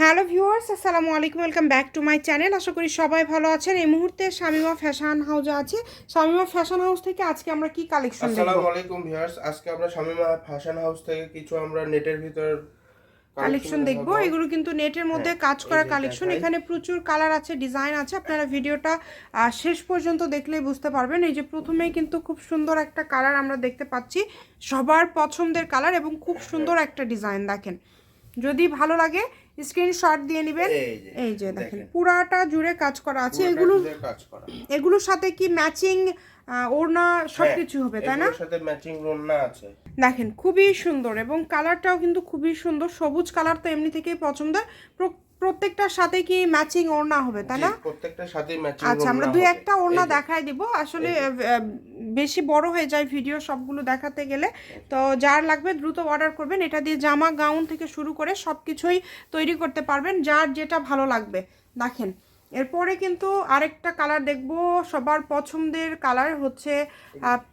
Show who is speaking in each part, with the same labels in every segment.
Speaker 1: Hello viewers আসসালামু আলাইকুম welcome back to my channel. আশা করি সবাই ভালো আছেন। এই মুহূর্তে শামিমা ফ্যাশন হাউসে আছে। শামিমা ফ্যাশন হাউস থেকে আজকে আমরা কি কালেকশন দেখব?
Speaker 2: আসসালামু আলাইকুম ভিউয়ার্স আজকে আমরা শামিমা ফ্যাশন হাউস থেকে কিছু আমরা নেটের ভিতর
Speaker 1: কালেকশন দেখব। এগুলো কিন্তু নেটের মধ্যে
Speaker 2: হ্যাঁ,
Speaker 1: কাজ করা কালেকশন। এখানে প্রচুর কালার আছে ডিজাইন আছে। আপনারা ভিডিওটা শেষ পর্যন্ত দেখলেই বুঝতে পারবেন। এই যে প্রথমেই কিন্তু খুব সুন্দর একটা কালার আমরা দেখতে পাচ্ছি। সবার পছন্দের কালার এবং খুব সুন্দর একটা ডিজাইন দেখেন। যদি ভালো লাগে স্ক্রিনশট দিয়ে নেবেন।
Speaker 2: এই যে,
Speaker 1: দেখেন। পুরাটা জুড়ে কাজ করা আছে। এগুলো এগুলোর সাথে কি ম্যাচিং ওড়না সব কিছু হবে তাই না?
Speaker 2: হ্যাঁ, সাথে ম্যাচিং ওড়না আছে।
Speaker 1: দেখেন খুবই সুন্দর এবং কালারটাও কিন্তু খুবই সুন্দর। সবুজ কালার তো এমনি থেকেই পছন্দ প্রত্যেকটার সাথে কি ম্যাচিং ওড়না হবে তাই না?
Speaker 2: প্রত্যেকটার সাথে ম্যাচিং
Speaker 1: আচ্ছা আমরা দুই একটা ওড়না দেখাই দিব। আসলে বেশি বড় হয়ে যায় ভিডিও সবগুলো দেখাতে গেলে। তো যার লাগবে দ্রুত অর্ডার করবেন। এটা দিয়ে জামা গাউন থেকে শুরু করে সব কিছুই তৈরি করতে পারবেন যার যেটা ভালো লাগবে। দেখেন এরপরে কিন্তু আরেকটা কালার দেখব। সবার পছন্দের কালার হচ্ছে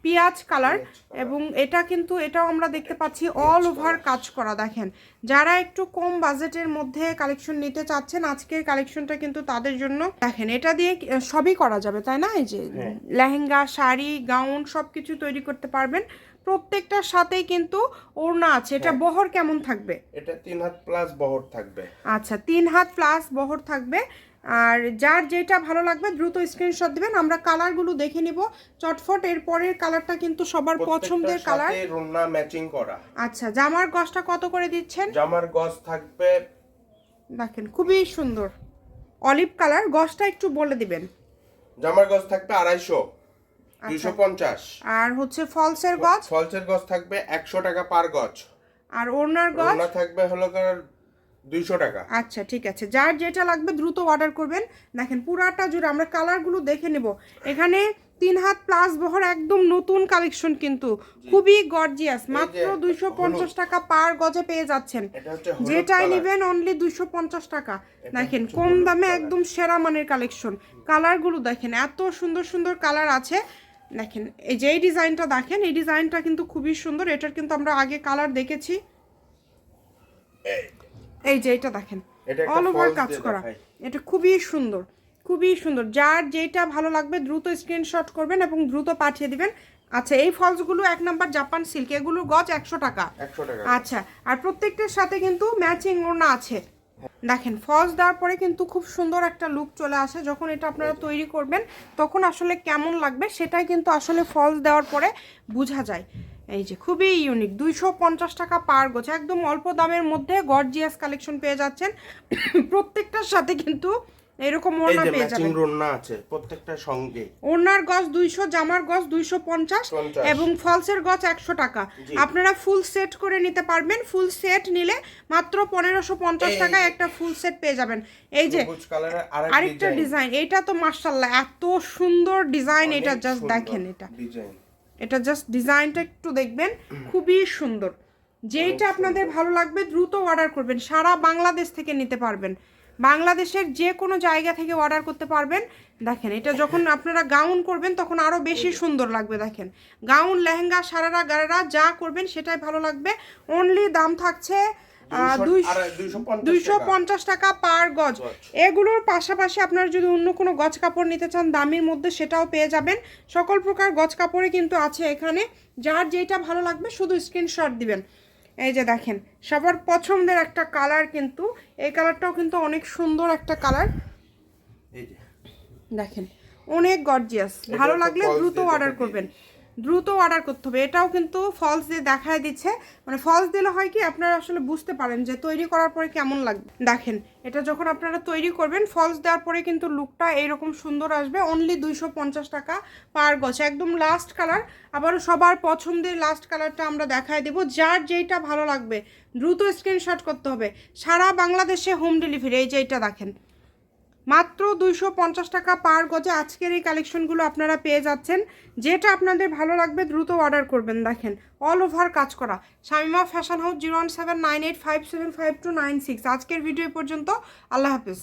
Speaker 1: পেঁয়াজ কালার এবং এটা কিন্তু এটাও আমরা দেখতে পাচ্ছি অল ওভার কাজ করা দেখেন। যারা একটু কম বাজেটের মধ্যে কালেকশন নিতে চাচ্ছেন আজকের কালেকশনটা কিন্তু তাদের জন্য দেখেন এটা দিয়ে সবই করা যাবে তাই না? এই যে লেহেঙ্গা শাড়ি গাউন সব কিছু তৈরি করতে পারবেন। প্রত্যেকটার সাথেই কিন্তু ওড়না আছে। এটা বহর কেমন থাকবে?
Speaker 2: এটা তিন হাত প্লাস বহর থাকবে।
Speaker 1: আচ্ছা তিন হাত প্লাস বহর থাকবে। আর যার যেটা ভালো লাগবে দ্রুত স্ক্রিনশট দিবেন আমরা কালারগুলো দেখে নিব। চটফট এর পরের কালারটা কিন্তু সবার পছন্দের কালার
Speaker 2: রোনা ম্যাচিং করা।
Speaker 1: আচ্ছা জামার গজটা কত করে দিচ্ছেন?
Speaker 2: জামার গজ থাকবে
Speaker 1: দেখেন খুবই সুন্দর। অলিভ কালার গজটা একটু বলে দিবেন।
Speaker 2: জামার গজ থাকবে আড়াইশো
Speaker 1: আচ্ছা।
Speaker 2: দুইশো পঞ্চাশ।
Speaker 1: আর হচ্ছে ফলসের গজ?
Speaker 2: ফলসের গজ থাকবে একশো টাকা পার গজ।
Speaker 1: আর ওড়নার গজ?
Speaker 2: রোনা থাকবে হলো দুইশো টাকা।
Speaker 1: আচ্ছা ঠিক আছে। যার যেটা লাগবে দ্রুত অর্ডার করবেন। দেখেন পুরাটা জুড়ে আমরা কালারগুলো দেখে নেব। এখানে তিন হাত প্লাস বহর একদম নতুন কালেকশন কিন্তু। খুবই গর্জিয়াস মাত্র দুইশো পঞ্চাশ টাকা পার গজে পেয়ে যাচ্ছেন। যেটাই। নেবেন অনলি দুইশো পঞ্চাশ টাকা। দেখেন কম দামে একদম সেরা মানের কালেকশন কালারগুলো দেখেন এত সুন্দর সুন্দর কালার আছে। দেখেন এই যে এই ডিজাইনটা দেখেন এই ডিজাইনটা কিন্তু খুবই সুন্দর। এটার কিন্তু আমরা আগে কালার দেখেছি। এই যে এটা দেখেন
Speaker 2: এটা
Speaker 1: অল ওভার কাজ করা। এটা খুবই সুন্দর খুবই সুন্দর। যার যেটা ভালো লাগবে দ্রুত স্ক্রিনশট করবেন এবং দ্রুত পাঠিয়ে দিবেন। আচ্ছা এই ফলসগুলো এক নাম্বার জাপান সিল্ক এগুলোর গজ একশো টাকা।
Speaker 2: একশো টাকা।
Speaker 1: আচ্ছা আর প্রত্যেকটার সাথে কিন্তু ম্যাচিং ওড়না আছে। দেখেন ফলস দেওয়ার পরে কিন্তু খুব সুন্দর একটা লুক চলে আসে। যখন এটা আপনারা তৈরি করবেন তখন আসলে কেমন লাগবে সেটাই কিন্তু আসলে ফলস দেওয়ার পরে বোঝা যায়। এই যে খুবই ইউনিক দুইশো পঞ্চাশ টাকা পার গোছ একদম অল্প দামের মধ্যে গর্জিয়াস কালেকশন পেয়ে যাচ্ছেন। প্রত্যেকটার সাথে কিন্তু এরকম ওড়না পেয়ে যাবেন।
Speaker 2: রোনা আছে প্রত্যেকটা সঙ্গে।
Speaker 1: ওড়নার গজ দুইশো জামার গজ দুইশো পঞ্চাশ এবং ফলসের গজ একশো টাকা। আপনারা ফুল সেট করে নিতে পারবেন। ফুল সেট নিলে মাত্র পনেরোশো পঞ্চাশ
Speaker 2: এই-
Speaker 1: টাকায় একটা ফুল সেট পেয়ে যাবেন। এই যে আরেকটা ডিজাইন এটা তো মার্শাল্লাহ এত সুন্দর ডিজাইন এটা জাস্ট দেখেন এটা।
Speaker 2: ডিজাইন
Speaker 1: এটা জাস্ট ডিজাইনটা একটু দেখবেন খুবই সুন্দর। যেইটা আপনাদের ভালো লাগবে দ্রুত অর্ডার করবেন। সারা বাংলাদেশ থেকে নিতে পারবেন। বাংলাদেশের যে কোনো জায়গা থেকে অর্ডার করতে পারবেন। দেখেন এটা যখন আপনারা গাউন করবেন তখন আরও বেশি সুন্দর লাগবে দেখেন। গাউন লেহেঙ্গা সারারা গারারা যা করবেন সেটাই ভালো লাগবে। অনলি দাম থাকছে দুইশো পঞ্চাশ টাকা। পার গজ। এগুলোর পাশাপাশি আপনারা যদি অন্য কোনো গজ কাপড় নিতে চান দামির মধ্যে সেটাও পেয়ে যাবেন। সকল প্রকার গজ কাপড়ে কিন্তু আছে এখানে। যার যেটা ভালো লাগবে শুধু স্ক্রিনশট দিবেন। এই যে দেখেন সবার পছন্দের একটা কালার কিন্তু। এই কালারটাও কিন্তু অনেক সুন্দর একটা কালার দেখেন অনেক গর্জিয়াস ভালো লাগলে দ্রুত অর্ডার করবেন। দ্রুত অর্ডার করতে হবে। এটাও কিন্তু ফলস দিয়ে দেখায় দিচ্ছে। মানে ফলস দিলে হয় কি, আপনারা আসলে বুঝতে পারেন যে তৈরি করার পরে কেমন লাগবে দেখেন, এটা যখন আপনারা তৈরি করবেন ফলস দেওয়ার পরে কিন্তু লুকটা এইরকম সুন্দর আসবে। অনলি দুইশো পঞ্চাশ টাকা পার গছ একদম লাস্ট কালার আবারও সবার পছন্দের লাস্ট কালারটা আমরা দেখায় দেবো। যার যেইটা ভালো লাগবে, দ্রুত স্ক্রিনশট করতে হবে। সারা বাংলাদেশে হোম ডেলিভারি এই যে এইটা দেখেন। মাত্র দুইশো পঞ্চাশ টাকা পার গজে আজকের এই কালেকশনগুলো আপনারা পেয়ে যাচ্ছেন। যেটা আপনাদের ভালো লাগবে দ্রুত অর্ডার করবেন। দেখেন অল ওভার কাজ করা। Shamima fashion house zero one seven nine eight five seven five two nine six. আজকের ভিডিও পর্যন্ত আল্লাহ হাফিজ।